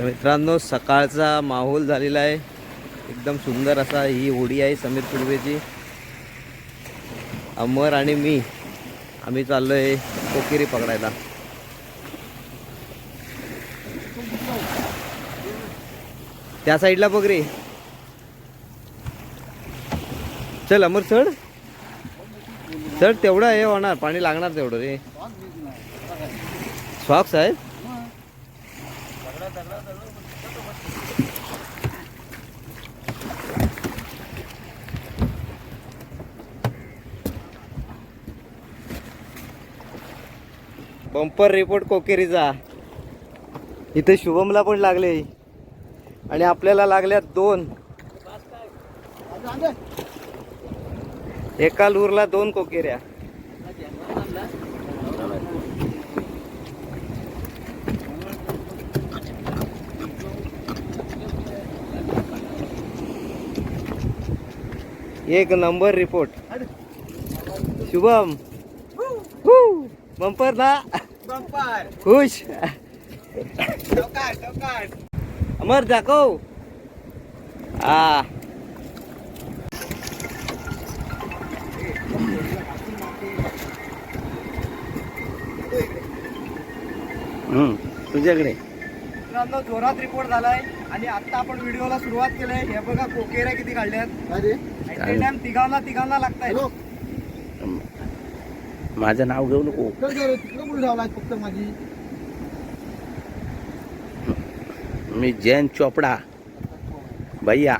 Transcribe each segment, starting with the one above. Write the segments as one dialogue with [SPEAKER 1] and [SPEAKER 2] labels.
[SPEAKER 1] मित्रांनो सकाळचा माहोल झालेला आहे. एकदम सुंदर असा ही होडी आहे समीर कुर्वेची अमर आणि मी आम्ही चाललो आहे कोकिरी पकडायला. त्या साईडला बघ रे. चल अमर चढ. चढ तेवढं हे होणार. पाणी लागणार तेवढं रे. सॉक्स आहेत बंपर रिपोर्ट कोकेरीचा. इथे शुभमला पण लागले. आणि आपल्याला लागल्यात दोन. एका लूरला दोन कोकेऱ्या. एक नंबर रिपोर्ट शुभम. बंपर ना. खुश अमर दाखव हा तुझ्याकडे.
[SPEAKER 2] मित्रांनो जोरात रिपोर्ट झालाय आणि आता आपण व्हिडिओला सुरुवात केलंय. हे बघा कोकेऱ्या किती काढल्यात. तिघांना तिघांना लागताय
[SPEAKER 1] माझं नाव घेऊ नको
[SPEAKER 2] फक्त माझी
[SPEAKER 1] मी जैन चोपडा भैया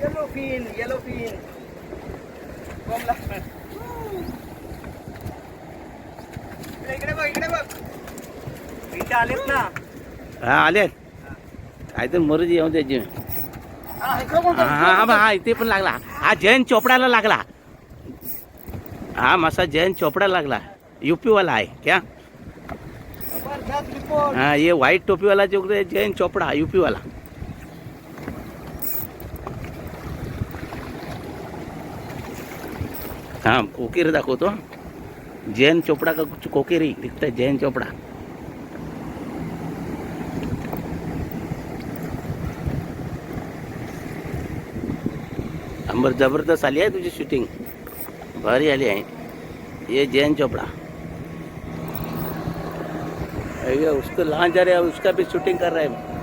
[SPEAKER 2] येलो पिन येलो पिन बॉम्बला इकडे इकडे बघ इकडे बघ पिंट आलेत ना
[SPEAKER 1] हा आले काय तर मरुदी येऊन त्याची
[SPEAKER 2] हा, इकडे कोण
[SPEAKER 1] हा हा हा इथे पण लागला हा जैन चोपडाला लागला हा मसा जैन चोपडा लागला यूपी वाला आहे क्या
[SPEAKER 2] जबरदस्त रिपोर्ट
[SPEAKER 1] हाँ ये व्हाइट टोपी वाला जो है जैन चोपड़ा यूपी वाला हाँ कोकेरी दाखवतो. जैन चोपड़ा का कुछ कोकेरी दिखता है जैन चोपड़ा. अंबर जबरदस्त आली आहे तुझी शूटिंग भारी आली आहे. ये जैन चोपड़ा. ये उसको लहान जा रहे हैं, उसका भी शूटिंग कर रहे हैं।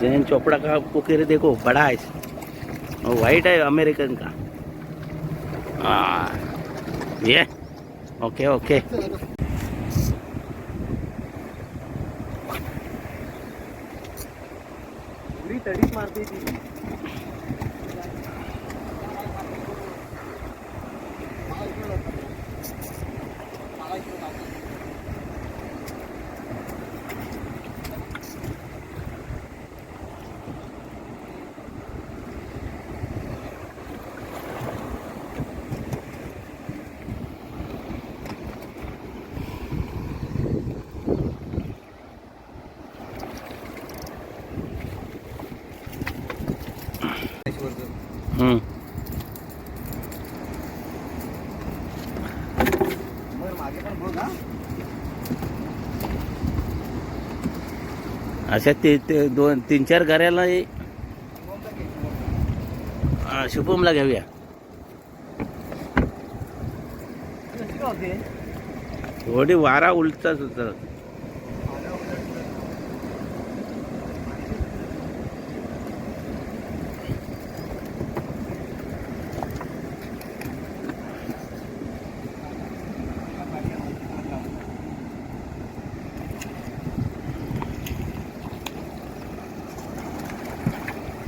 [SPEAKER 1] जैन चोपड़ा का कुकेरे देखो, बड़ा है। वो वाइट है अमेरिकन का। हाँ ये। ओके ओके
[SPEAKER 2] ਪੂਰੀ ਤੜੀ ਮਾਰਦੀ ਸੀ।
[SPEAKER 1] अशा ते ते दोन तीन चार घराला हे,
[SPEAKER 2] शुभमला
[SPEAKER 1] घेऊया थोडी वारा उलटाच होता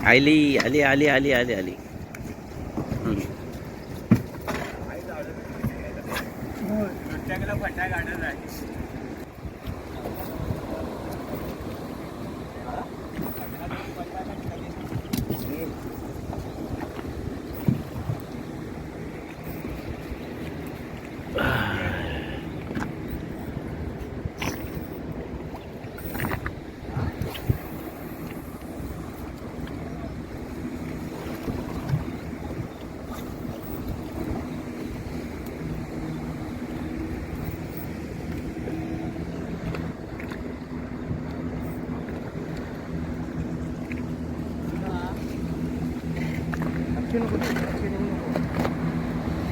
[SPEAKER 1] आली आली आली आली आली आली.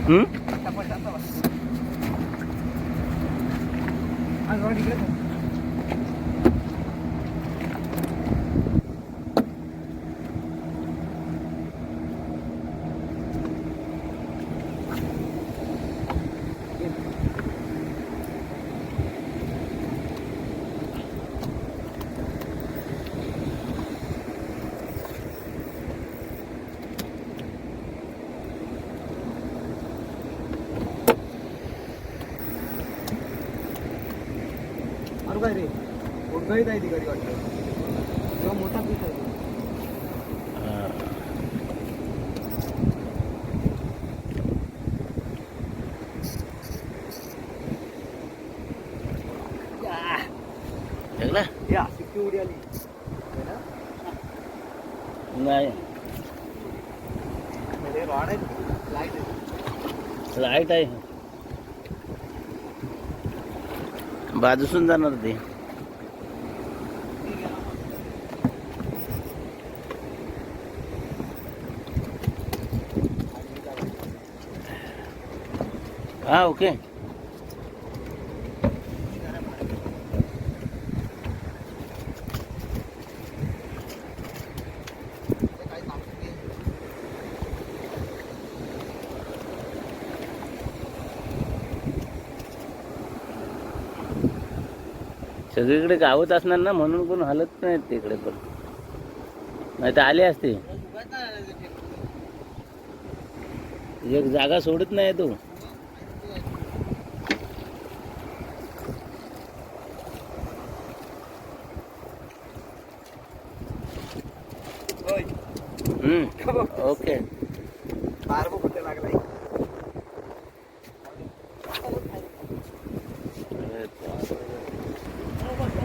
[SPEAKER 1] हम्म?
[SPEAKER 2] टपा, टपा बस. अरे काय रे. उडगाईत आहे ती गाडी वाटतं. तेव्हा मोठा पीस आहे तो.
[SPEAKER 1] लागला
[SPEAKER 2] या सिक्की उडी आली. है ना?
[SPEAKER 1] नाही.
[SPEAKER 2] अरे रॉड आहे लाइट आहे
[SPEAKER 1] लाइट आहे बाजूसून जाणार ते. हा ओके. सगळीकडे गावत असणार ना म्हणून कोण हलत नाहीत तिकडे पण. नाही तर आले असते. एक जागा सोडत नाही तू. ओके.
[SPEAKER 2] लागलाय?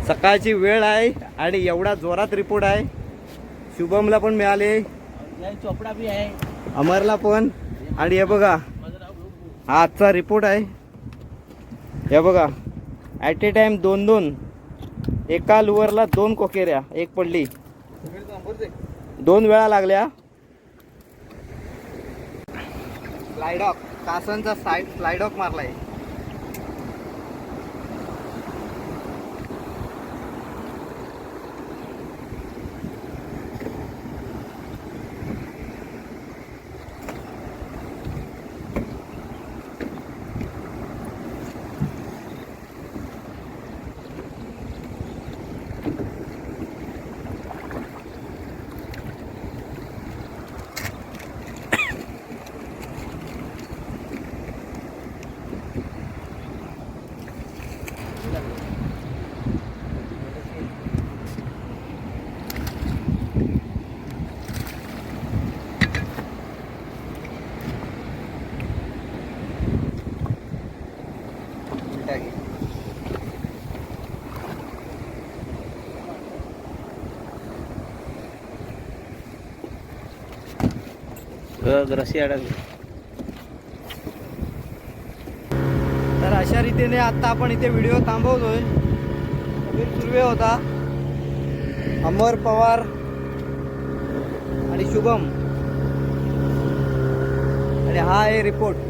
[SPEAKER 2] सकाळची वेळ आहे आणि एवढा जोरात रिपोर्ट आहे. शुभमला पण मिळाले.
[SPEAKER 1] चोपडा बी आहे.
[SPEAKER 2] अमरला पण. आणि हे बघा हा आजचा रिपोर्ट आहे. हे बघा ॲट ए टाइम दोन दोन. एका लुअरला दोन कोकेऱ्या एक पडली. दोन वेळा लागल्या. स्लायडॉक कासांचा साईड स्लायडॉक मारलाय.
[SPEAKER 1] रशी अडकली.
[SPEAKER 2] तर अशा रीतीने आता आपण इथे व्हिडिओ थांबवतोय. कबीर सुर्वे होता. अमर पवार आणि शुभम. आणि हा आहे रिपोर्ट